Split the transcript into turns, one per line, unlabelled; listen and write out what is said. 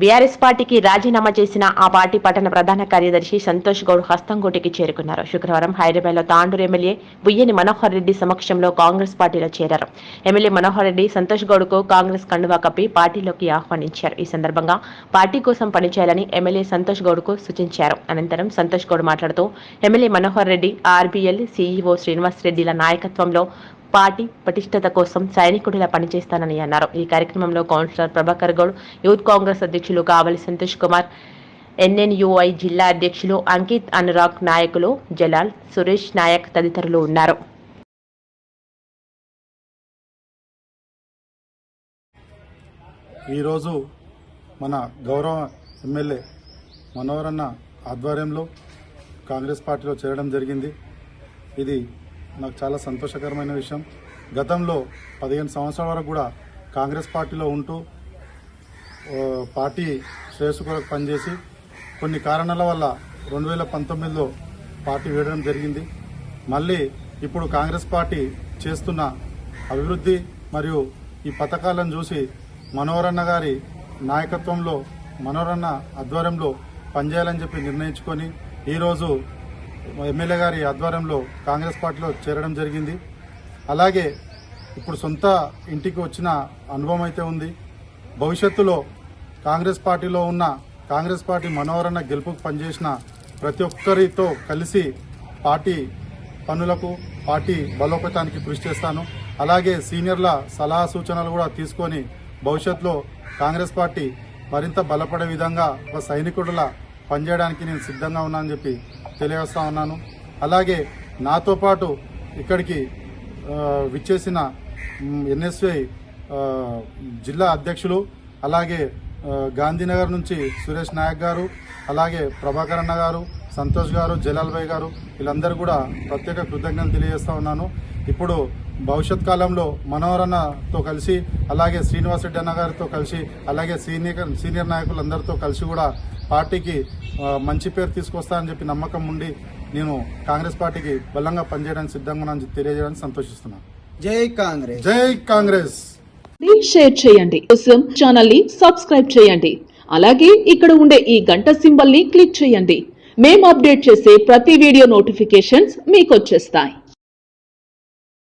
BRS పార్టీకి రాజీనామా చేసిన ఆ పార్టీ పట్టణ ప్రధాన కార్యదర్శి సంతోష్ గౌడ్ హస్తంకోటికి చేరుకున్నారు. శుక్రవారం హైదరాబాద్లో తాండూరు ఎమ్మెల్యే బుయ్యని మనోహర్ రెడ్డి సమక్షంలో కాంగ్రెస్ పార్టీలో చేరారు. ఎమ్మెల్యే మనోహర్ రెడ్డి సంతోష్ గౌడ్కు కాంగ్రెస్ కండువా కప్పి పార్టీలోకి ఆహ్వానించారు. ఈ సందర్భంగా పార్టీ కోసం పనిచేయాలని ఎమ్మెల్యే సంతోష్ గౌడ్కు సూచించారు. అనంతరం సంతోష్ గౌడ్ మాట్లాడుతూ MLA Manohar Reddy RBL CEO Srinivas రెడ్డిల నాయకత్వంలో పార్టీ పటిష్టత కోసం సైనికుడిలా పనిచేస్తానని అన్నారు. ఈ కార్యక్రమంలో కౌన్సిలర్ ప్రభాకర్ గౌడ్ యూత్ కాంగ్రెస్ అధ్యక్షులు కావలి సంతోష్ కుమార్ ఎన్ఎన్యుఐ జిల్లా అధ్యక్షులు అంకిత్ అనురాగ్ నాయకులు జలాల్ సురేష్ నాయక్ తదితరులు ఉన్నారు.
ఈరోజు మన గౌరవ ఎమ్మెల్యే మనోహరన్న ఆధ్వర్యంలో కాంగ్రెస్ పార్టీలో చేరడం జరిగింది. ఇది నాకు చాలా సంతోషకరమైన విషయం. గతంలో పదిహేను సంవత్సరాల వరకు కూడా కాంగ్రెస్ పార్టీలో ఉంటూ పార్టీ శ్రేయస్సు కొరకు పనిచేసి కొన్ని కారణాల వల్ల రెండు వేల పంతొమ్మిదిలో పార్టీ వేయడం జరిగింది. మళ్ళీ ఇప్పుడు కాంగ్రెస్ పార్టీ చేస్తున్న అభివృద్ధి మరియు ఈ పథకాలను చూసి మనోహరన్న గారి నాయకత్వంలో మనోహరన్న ఆధ్వర్యంలో పనిచేయాలని చెప్పి నిర్ణయించుకొని ఈరోజు ఎమ్మెల్యే గారి ఆధ్వర్యంలో కాంగ్రెస్ పార్టీలో చేరడం జరిగింది. అలాగే ఇప్పుడు సొంత ఇంటికి వచ్చిన అనుభవం అయితే ఉంది. భవిష్యత్తులో కాంగ్రెస్ పార్టీలో ఉన్న కాంగ్రెస్ పార్టీ మనోహరణ గెలుపుకు పనిచేసిన ప్రతి ఒక్కరితో కలిసి పార్టీ పనులకు పార్టీ బలోపేతానికి కృషి చేస్తాను. అలాగే సీనియర్ల సలహా సూచనలు కూడా తీసుకొని భవిష్యత్తులో కాంగ్రెస్ పార్టీ మరింత బలపడే విధంగా ఒక సైనికుడిలా పనిచేయడానికి నేను సిద్ధంగా ఉన్నానని చెప్పి తెలియజేస్తా ఉన్నాను. అలాగే నాతో పాటు ఇక్కడికి విచ్చేసిన ఎన్ఎస్వై జిల్లా అధ్యక్షులు అలాగే గాంధీనగర్ నుంచి సురేష్ నాయక్ గారు అలాగే ప్రభాకర్ అన్న గారు సంతోష్ గారు జలాల్ భాయ్ గారు వీళ్ళందరూ కూడా ప్రత్యేక కృతజ్ఞతలు తెలియజేస్తా ఉన్నాను. ఇప్పుడు భవిష్యత్ కాలంలో మనోహరన్నతో కలిసి అలాగే శ్రీనివాస రెడ్డి అన్న గారితో కలిసి అలాగే సీనియర్ సీనియర్ నాయకులందరితో కలిసి కూడా పార్టీకి మంచి పేరు తీసుకొస్తానని చెప్పి నమ్మకం ఉండి నేను కాంగ్రెస్ పార్టీకి బలంగా పనిచేయడానికి సిద్ధంగా తెలియజేయడానికి సంతోషిస్తున్నాను
జై కాంగ్రెస్.
జై కాంగ్రెస్.
ప్లీజ్ షేర్ చేయండి. కోసం ఛానల్ని సబ్స్క్రైబ్ చేయండి. అలాగే ఇక్కడ ఉండే ఈ గంట సింబల్ని క్లిక్ చేయండి. మేము అప్డేట్ చేసే ప్రతి వీడియో నోటిఫికేషన్స్ మీకు వచ్చేస్తాయి.